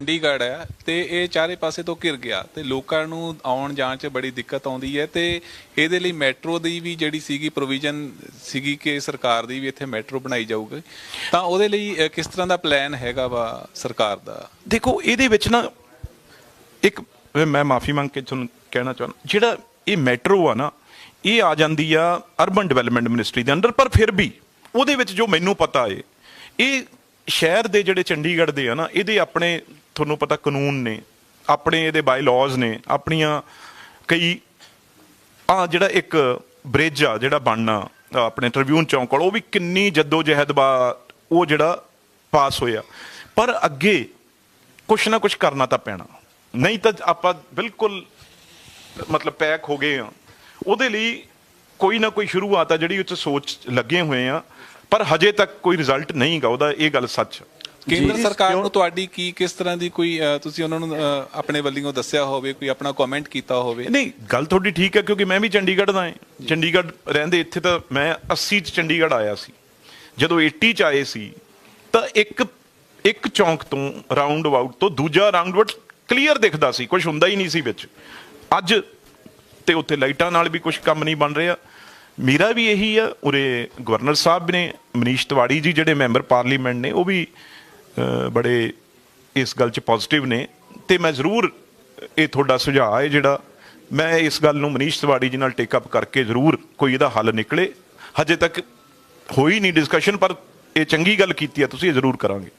ਚੰਡੀਗੜ੍ਹ ਹੈ ਤੇ ਇਹ ਚਾਰੇ ਪਾਸੇ ਤੋਂ ਘਿਰ ਗਿਆ ਤੇ ਲੋਕਾਂ ਨੂੰ ਆਉਣ ਜਾਣ 'ਚ ਬੜੀ ਦਿੱਕਤ ਆਉਂਦੀ ਹੈ ਤੇ ਇਹਦੇ ਲਈ ਮੈਟਰੋ ਦੀ ਵੀ ਜਿਹੜੀ ਸੀਗੀ ਪ੍ਰੋਵੀਜ਼ਨ ਸੀਗੀ ਕਿ ਸਰਕਾਰ ਦੀ ਵੀ ਇੱਥੇ ਮੈਟਰੋ ਬਣਾਈ ਜਾਊਗੀ। ਤਾਂ ਉਹਦੇ ਲਈ ਕਿਸ ਤਰ੍ਹਾਂ ਦਾ ਪਲਾਨ ਹੈਗਾ ਵਾ ਸਰਕਾਰ ਦਾ? ਦੇਖੋ, ਇਹਦੇ ਵਿੱਚ ਨਾ ਇੱਕ ਮੈਂ ਮਾਫੀ ਮੰਗ ਕੇ ਤੁਹਾਨੂੰ ਕਹਿਣਾ ਚਾਹੁੰਦਾ, ਜਿਹੜਾ ਇਹ ਮੈਟਰੋ ਆ ਨਾ, ਇਹ ਆ ਜਾਂਦੀ ਆ ਅਰਬਨ ਡਿਵੈਲਪਮੈਂਟ ਮਿਨਿਸਟਰੀ ਦੇ ਅੰਡਰ ਪਰ ਫਿਰ ਵੀ ਉਹਦੇ ਵਿੱਚ ਜੋ ਮੈਨੂੰ ਪਤਾ ਏ, ਇਹ ਸ਼ਹਿਰ ਦੇ ਜਿਹੜੇ ਚੰਡੀਗੜ੍ਹ ਦੇ ਆ ਨਾ, ਇਹਦੇ ਆਪਣੇ ਤੁਹਾਨੂੰ ਪਤਾ ਕਾਨੂੰਨ ਨੇ, ਆਪਣੇ ਇਹਦੇ ਬਾਈ ਲਾਜ਼ ਨੇ, ਆਪਣੀਆਂ ਕਈ ਆ ਜਿਹੜਾ ਇੱਕ ਬ੍ਰਿਜ ਆ, ਜਿਹੜਾ ਬਣਨਾ ਆਪਣੇ ਟ੍ਰਿਬਿਊਨ ਚੌਂਕ ਕੋਲ, ਉਹ ਵੀ ਕਿੰਨੀ ਜੱਦੋ ਜਹਿਦ ਬਾ, ਉਹ ਜਿਹੜਾ ਪਾਸ ਹੋਇਆ। ਪਰ ਅੱਗੇ ਕੁਛ ਨਾ ਕੁਛ ਕਰਨਾ ਤਾਂ ਪੈਣਾ। ਨਹੀਂ ਤਾਂ ਆਪਾਂ ਬਿਲਕੁਲ, ਮਤਲਬ ਪੈਕ ਹੋ ਗਏ ਆ। ਉਹਦੇ ਲਈ ਕੋਈ ਨਾ ਕੋਈ ਸ਼ੁਰੂਆਤ ਆ ਜਿਹੜੀ ਉੱਚ ਸੋਚ ਲੱਗੇ ਹੋਏ ਆ, ਪਰ ਹਜੇ ਤੱਕ ਕੋਈ ਰਿਜ਼ਲਟ ਨਹੀਂਗਾ ਉਹਦਾ ਇਹ ਗੱਲ ਸੱਚ ਆ। ਕੇਂਦਰ ਸਰਕਾਰ ਨੂੰ ਤੁਹਾਡੀ ਕੀ ਕਿਸ ਤਰ੍ਹਾਂ ਦੀ ਕੋਈ ਤੁਸੀਂ ਉਹਨਾਂ ਨੂੰ ਆਪਣੇ ਵੱਲੋਂ ਦੱਸਿਆ ਹੋਵੇ ਕੋਈ ਆਪਣਾ ਕਮੈਂਟ ਕੀਤਾ ਹੋਵੇ? ਨਹੀਂ ਗੱਲ ਤੁਹਾਡੀ ਠੀਕ ਹੈ ਕਿਉਂਕਿ ਮੈਂ ਵੀ ਚੰਡੀਗੜ੍ਹ ਦਾ ਹਾਂ। ਚੰਡੀਗੜ੍ਹ ਰਹਿੰਦੇ ਇੱਥੇ ਤਾਂ ਮੈਂ 80 ਚ ਚੰਡੀਗੜ੍ਹ ਆਇਆ ਸੀ। ਜਦੋਂ 80 ਚ ਆਏ ਸੀ ਤਾਂ ਇੱਕ ਇੱਕ ਚੌਂਕ ਤੋਂ ਰਾਉਂਡ ਅਬਾਊਟ ਤੋਂ ਦੂਜਾ ਰਾਉਂਡ ਅਬਾਊਟ ਕਲੀਅਰ ਦਿਖਦਾ ਸੀ ਕੁਝ ਹੁੰਦਾ ਹੀ ਨਹੀਂ ਸੀ ਵਿੱਚ। ਅੱਜ ਤੇ ਉੱਥੇ ਲਾਈਟਾਂ ਨਾਲ ਵੀ ਕੁਝ ਕੰਮ ਨਹੀਂ ਬਣ ਰਿਹਾ। ਮੇਰਾ ਵੀ ਇਹੀ ਆ ਉਰੇ ਗਵਰਨਰ ਸਾਹਿਬ ਨੇ ਮਨੀਸ਼ ਤਿਵਾੜੀ ਜੀ ਜਿਹੜੇ ਮੈਂਬਰ ਪਾਰਲੀਮੈਂਟ ਨੇ ਉਹ ਵੀ ਬੜੇ ਇਸ ਗੱਲ 'ਚ ਪੋਜ਼ਿਟਿਵ ਨੇ ਤੇ ਮੈਂ ਜ਼ਰੂਰ ਇਹ ਤੁਹਾਡਾ ਸੁਝਾਅ ਹੈ ਜਿਹੜਾ ਮੈਂ ਇਸ ਗੱਲ ਨੂੰ ਮਨੀਸ਼ ਤਿਵਾੜੀ ਜੀ ਨਾਲ ਟੇਕ ਅਪ ਕਰਕੇ ਜ਼ਰੂਰ ਕੋਈ ਇਹਦਾ ਹੱਲ ਨਿਕਲੇ। ਹਜੇ ਤੱਕ ਹੋਈ ਨਹੀਂ ਡਿਸਕਸ਼ਨ ਪਰ ਇਹ ਚੰਗੀ ਗੱਲ ਕੀਤੀ ਹੈ, ਤੁਸੀਂ ਇਹ ਜ਼ਰੂਰ ਕਰਾਂਗੇ।